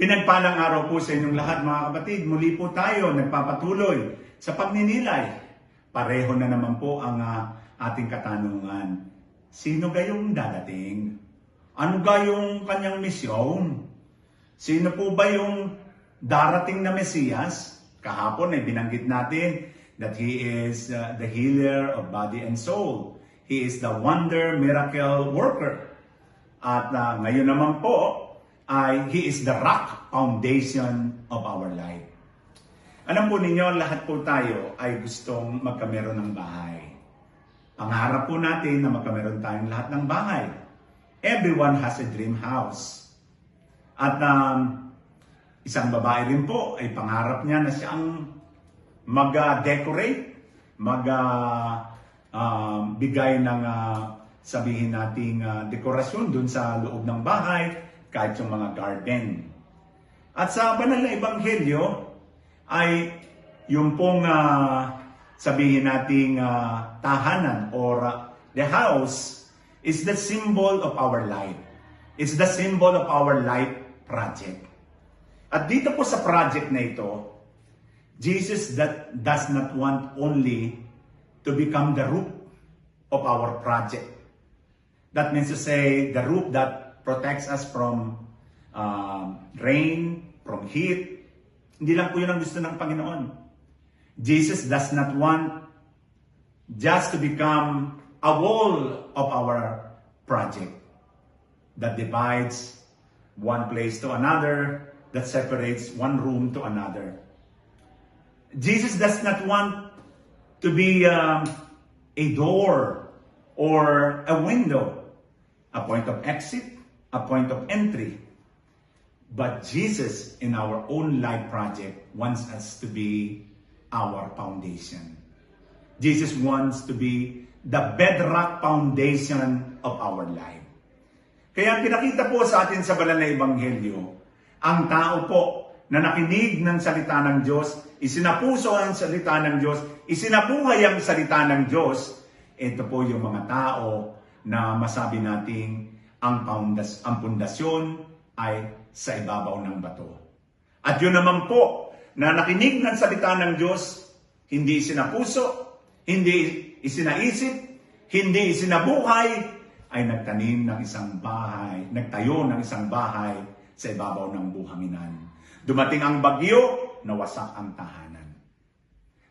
Pinagpalang araw po sa inyong lahat mga kapatid. Muli po tayo nagpapatuloy sa pagninilay. Pareho na naman po ang ah, ating katanungan. Sino gayong dadating? Ano gayong kanyang misyon? Sino po ba yung darating na Mesiyas? Kahapon ay binanggit natin that He is uh, the healer of body and soul. He is the wonder miracle worker. At uh, ngayon naman po ay He is the rock foundation of our life. Alam po ninyo, lahat po tayo ay gustong magkameron ng bahay. Pangarap po natin na magkameron tayong lahat ng bahay. Everyone has a dream house. At um, isang babae rin po ay pangarap niya na siyang mag-decorate, mag-bigay ng ah, sabihin nating ah, dekorasyon dun sa loob ng bahay, kahit yung mga garden. At sa banal na ebanghelyo ay yung pong ah, sabihin nating ah, tahanan or ah, the house is the symbol of our life. It's the symbol of our life project. At dito po sa project na ito, Jesus that does not want only to become the roof of our project. That means to say the roof that protects us from um, rain, from heat. Hindi lang po yun ang gusto ng Panginoon. Jesus does not want just to become a wall of our project that divides one place to another, that separates one room to another. Jesus does not want to be um, a door or a window, a point of exit, a point of entry. But Jesus, in our own life project, wants us to be our foundation. Jesus wants to be the bedrock foundation of our life. Kaya pinakita po sa atin sa banal na ebanghelyo, ang tao po na nakinig ng salita ng Diyos, isinapuso ang salita ng Diyos, isinabuhay ang salita ng Diyos, ito po yung mga tao na masabi nating ang, poundas, ang pundasyon ay sa ibabaw ng bato. At yun naman po, na nakinig ng salita ng Diyos, hindi isinapuso, hindi isinaisip, hindi isinabuhay, ay nagtanim ng isang bahay, nagtayo ng isang bahay sa ibabaw ng buhanginan. Dumating ang bagyo, nawasak ang tahanan.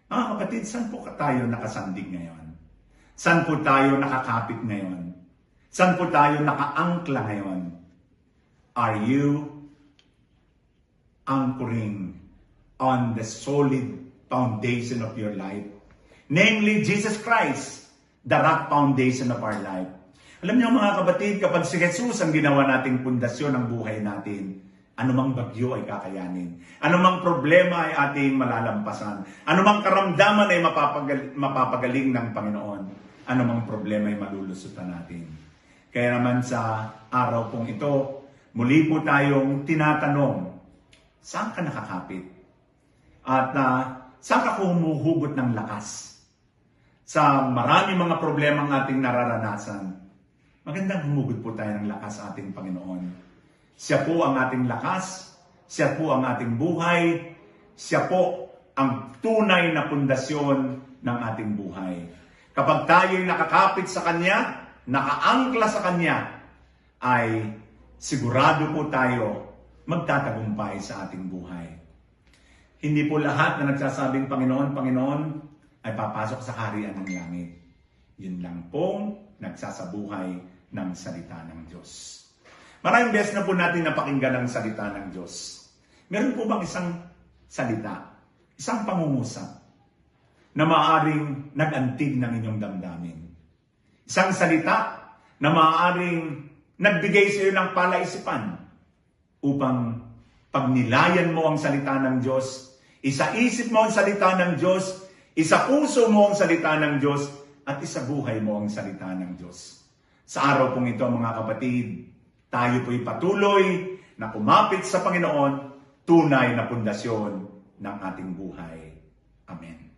Mga kapatid, saan po tayo nakasandig ngayon? Saan po tayo nakakapit ngayon? Saan po tayo nakaangkla ngayon? Are you anchoring on the solid foundation of your life? Namely, Jesus Christ, the rock foundation of our life. Alam niyo mga kapatid, kapag si Jesus ang ginawa nating pundasyon ng buhay natin, anumang bagyo ay kakayanin. Anumang problema ay ating malalampasan. Anumang karamdaman ay mapapagal- mapapagaling ng Panginoon. Anumang problema ay malulusutan natin. Kaya naman sa araw pong ito, muli po tayong tinatanong, saan ka nakakapit? At uh, saan ka humuhugot ng lakas? Sa marami mga problema ang ating nararanasan, magandang humugot po tayo ng lakas sa ating Panginoon. Siya po ang ating lakas, siya po ang ating buhay, siya po ang tunay na pundasyon ng ating buhay. Kapag tayo'y nakakapit sa Kanya, nakaangkla sa Kanya, ay sigurado po tayo magtatagumpay sa ating buhay. Hindi po lahat na nagsasabing Panginoon, Panginoon, ay papasok sa kaharian ng langit. Yun lang pong nagsasabuhay ng salita ng Diyos. Maraming beses na po natin napakinggan ang salita ng Diyos. Meron po bang isang salita, isang pangungusap na maaaring nag-antig ng inyong damdamin? Isang salita na maaaring nagbigay sa iyo ng palaisipan upang pagnilayan mo ang salita ng Diyos, isaisip mo ang salita ng Diyos, isa puso mo ang salita ng Diyos, at isa buhay mo ang salita ng Diyos. Sa araw pong ito mga kapatid, tayo po'y patuloy na kumapit sa Panginoon, tunay na pundasyon ng ating buhay. Amen.